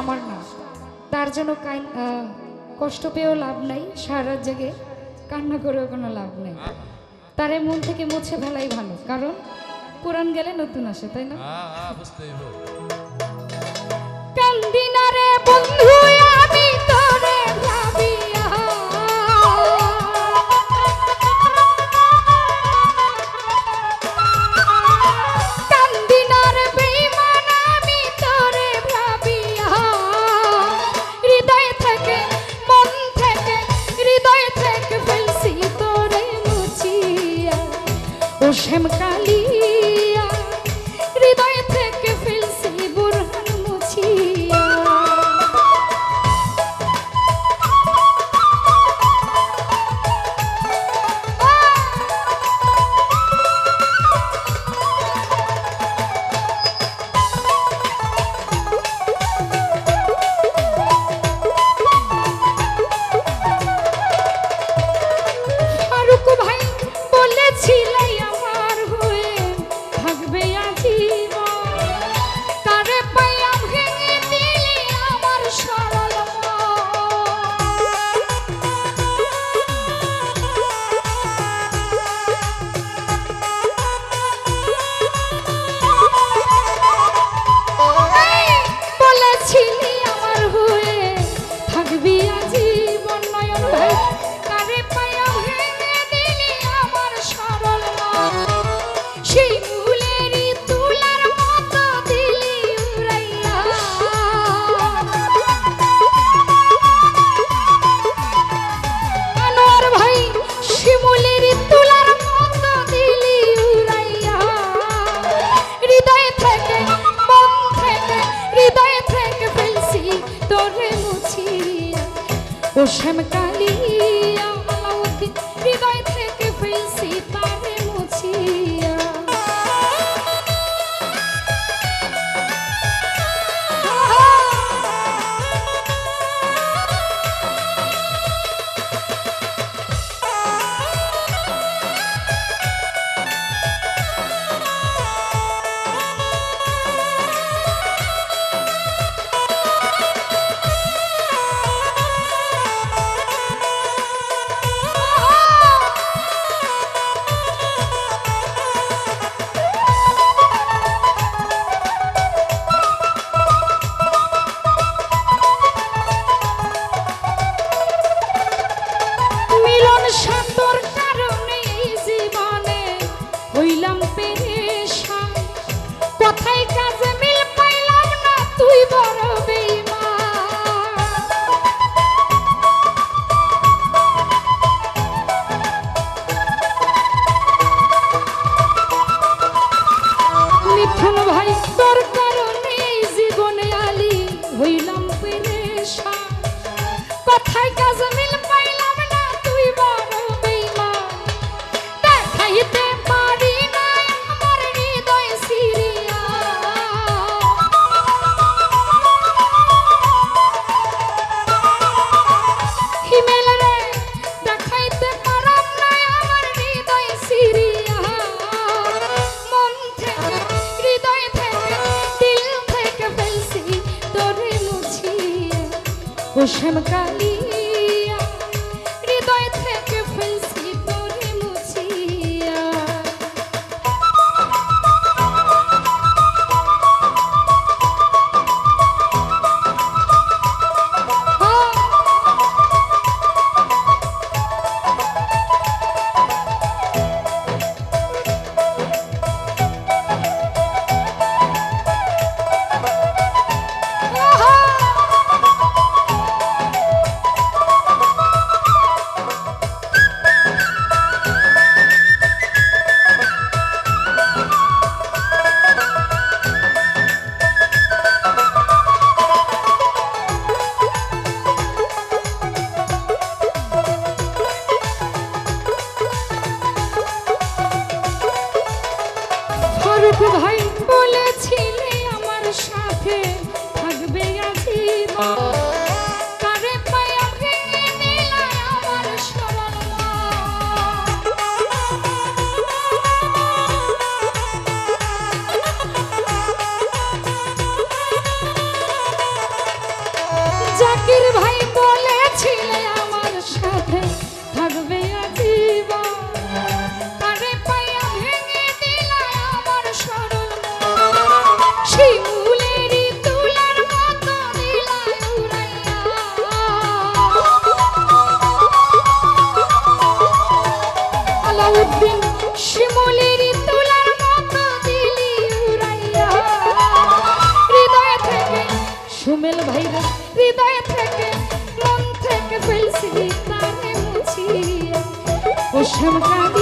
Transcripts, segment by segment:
আমার না। তার জন্য কষ্ট পেয়েও লাভ নাই সারা জেগে কান্না করেও কোনো লাভ নেই। তারে মন থেকে মুছে ফেলাই ভালো কারণ কোরআন গেলে নতুন আসে তাই না? হ্যাঁ, হ্যাঁ, রে বন্ধু Hashem. দরকার ভাই বলেছিলে আমার সাথে থাকবে আজীবন। হৃদয় থেকে মন থেকে ফেলছি তারে মুছিয়া। ও শ্যামকা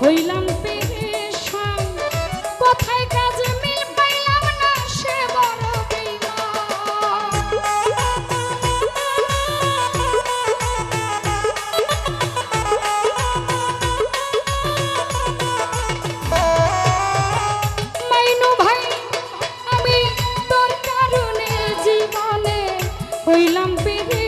হইলাম পেরেশান কোথায় কাজে মিল পাইলাম না সে বড় মাইনু ভাই, আমি তোর কারণে জীবনে হইলাম পেরে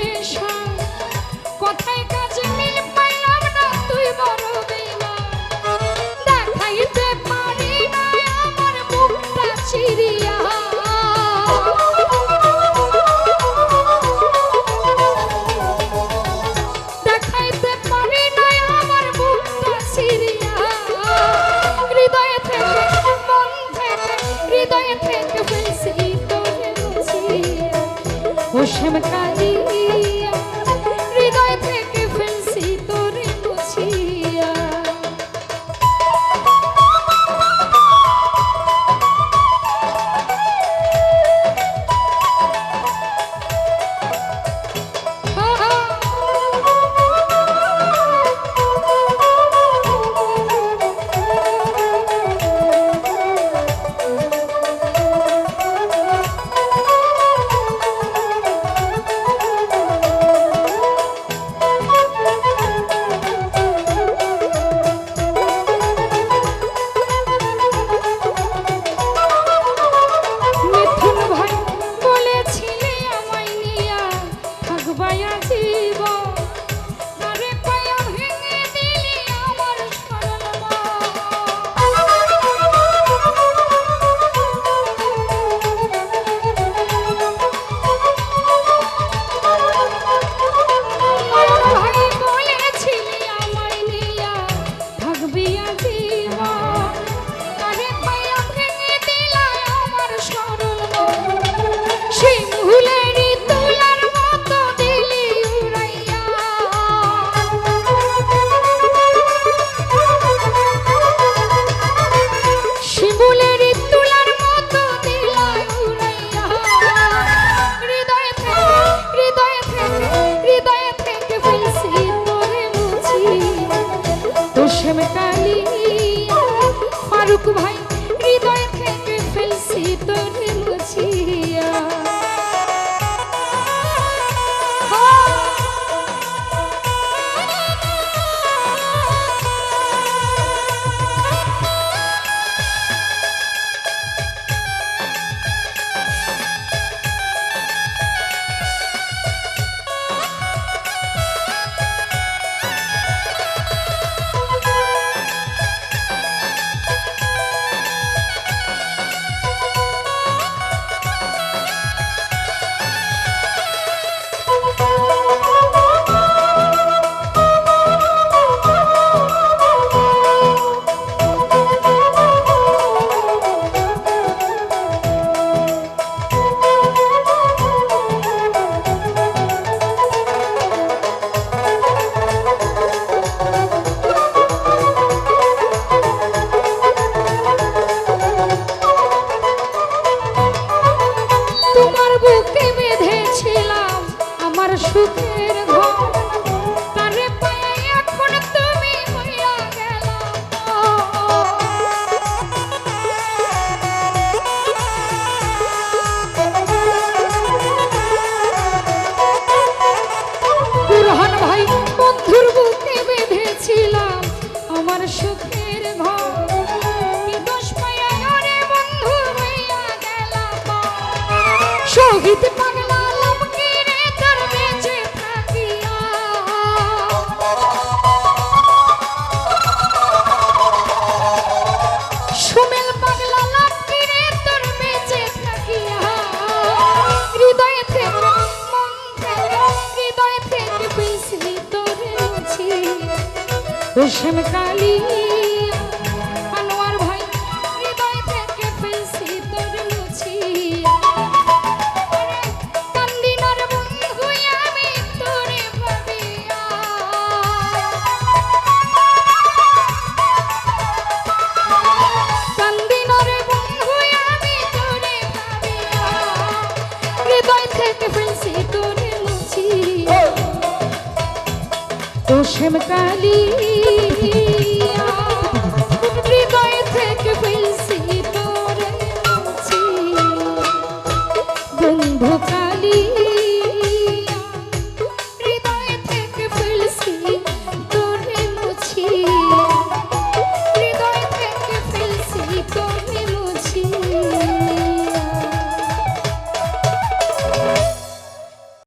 ওসম কালী